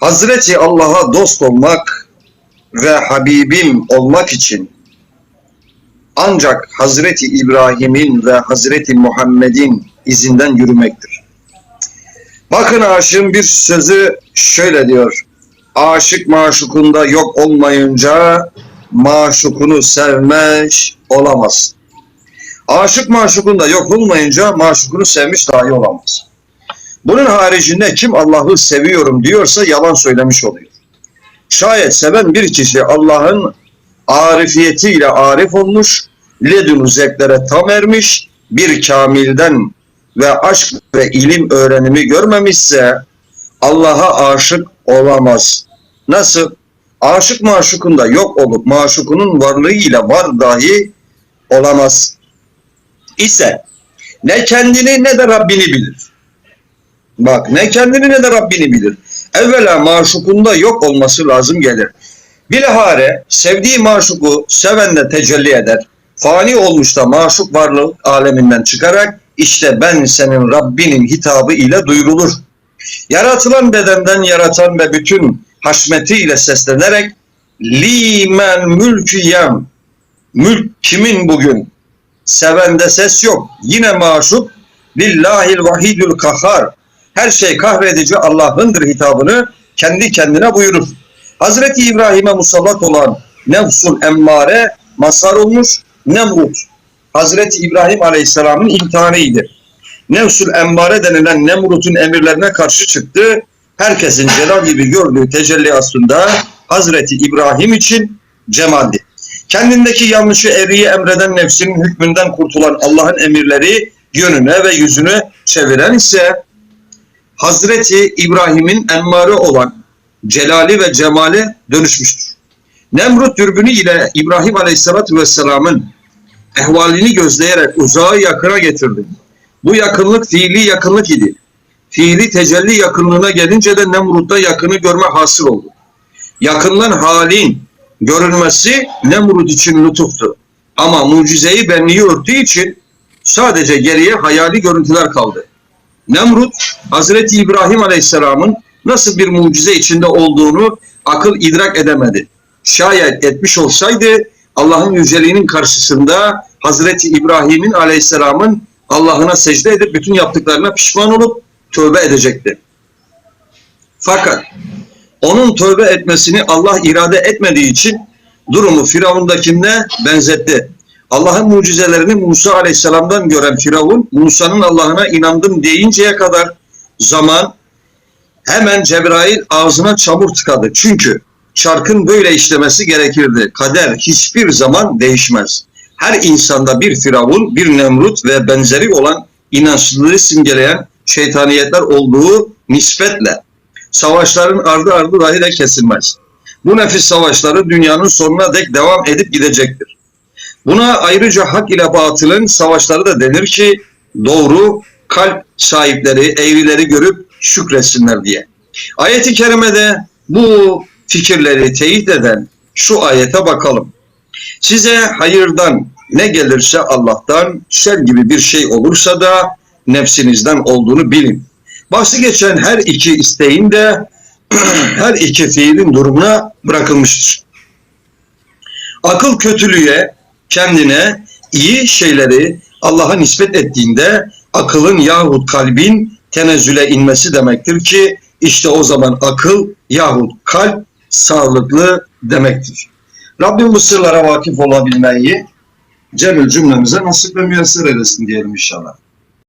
Hazreti Allah'a dost olmak ve Habibim olmak için ancak Hazreti İbrahim'in ve Hazreti Muhammed'in izinden yürümektir. Bakın aşığın bir sözü şöyle diyor. Aşık maşukunda yok olmayınca maşukunu sevmiş olamaz. Aşık maşukunda yok olmayınca maşukunu sevmiş dahi olamaz. Bunun haricinde kim Allah'ı seviyorum diyorsa yalan söylemiş oluyor. Şayet seven bir kişi Allah'ın arifiyetiyle arif olmuş, ledün zevklere tam ermiş, bir kamilden ve aşk ve ilim öğrenimi görmemişse Allah'a aşık olamaz. Nasıl? Aşık maşukunda yok olup maşukunun varlığıyla var dahi olamaz. İse ne kendini ne de Rabbini bilir. Bak ne kendini ne de Rabbini bilir. Evvela maşukunda yok olması lazım gelir. Bilahare sevdiği maşuku sevenle tecelli eder. Fani olmuş da maşuk varlık aleminden çıkarak işte ben senin Rabbinin hitabı ile duyurulur. Yaratılan bedenden yaratan ve bütün haşmetiyle seslenerek limen mülkiyem mülk kimin bugün? Sevende ses yok. Yine maşuk lillahil vahidül kahhar her şey kahredici Allah'ındır hitabını kendi kendine buyurur. Hazreti İbrahim'e musallat olan nefsul emmare mazhar olmuş Nemrut. Hazreti İbrahim Aleyhisselam'ın imtihanıydı. Nefsul emmare denilen Nemrut'un emirlerine karşı çıktı. Herkesin celal gibi gördüğü tecelli aslında Hazreti İbrahim için cemaldi. Kendindeki yanlışı eriyi emreden nefsinin hükmünden kurtulan Allah'ın emirleri yönüne ve yüzünü çeviren ise Hazreti İbrahim'in emmare olan celali ve cemale dönüşmüştür. Nemrut dürbünü ile İbrahim Aleyhisselatü Vesselam'ın ehvalini gözleyerek uzağı yakına getirdi. Bu yakınlık fiili yakınlık idi. Fiili tecelli yakınlığına gelince de Nemrut'ta yakını görme hasıl oldu. Yakından halin görülmesi Nemrut için lütuftu. Ama mucizeyi benliği örttüğü için sadece geriye hayali görüntüler kaldı. Nemrut, Hazreti İbrahim Aleyhisselam'ın nasıl bir mucize içinde olduğunu akıl idrak edemedi. Şayet etmiş olsaydı Allah'ın yüceliğinin karşısında Hazreti İbrahim'in Aleyhisselam'ın Allah'ına secde edip bütün yaptıklarına pişman olup tövbe edecekti. Fakat onun tövbe etmesini Allah irade etmediği için durumu Firavun'dakine benzetti. Allah'ın mucizelerini Musa Aleyhisselam'dan gören Firavun, Musa'nın Allah'ına inandım deyinceye kadar zaman hemen Cebrail ağzına çamur tıkadı. Çünkü çarkın böyle işlemesi gerekirdi. Kader hiçbir zaman değişmez. Her insanda bir Firavun, bir Nemrut ve benzeri olan inançlılığı simgeleyen şeytaniyetler olduğu nispetle savaşların ardı ardı dahi de kesilmez. Bu nefis savaşları dünyanın sonuna dek devam edip gidecektir. Buna ayrıca hak ile batılın savaşları da denir ki doğru kalp sahipleri eğrileri görüp şükretsinler diye. Ayet-i kerimede bu fikirleri teyit eden şu ayete bakalım. Size hayırdan ne gelirse Allah'tan, şer gibi bir şey olursa da nefsinizden olduğunu bilin. Bahsi geçen her iki isteğin de her iki fiilin durumuna bırakılmıştır. Akıl kötülüğe, kendine iyi şeyleri Allah'a nispet ettiğinde akılın yahut kalbin tenezzüle inmesi demektir ki işte o zaman akıl yahut kalp sağlıklı demektir. Rabbim bu sırlara vakıf olabilmeyi Cemil cümlemize nasip ve müyesser eylesin diyelim inşallah.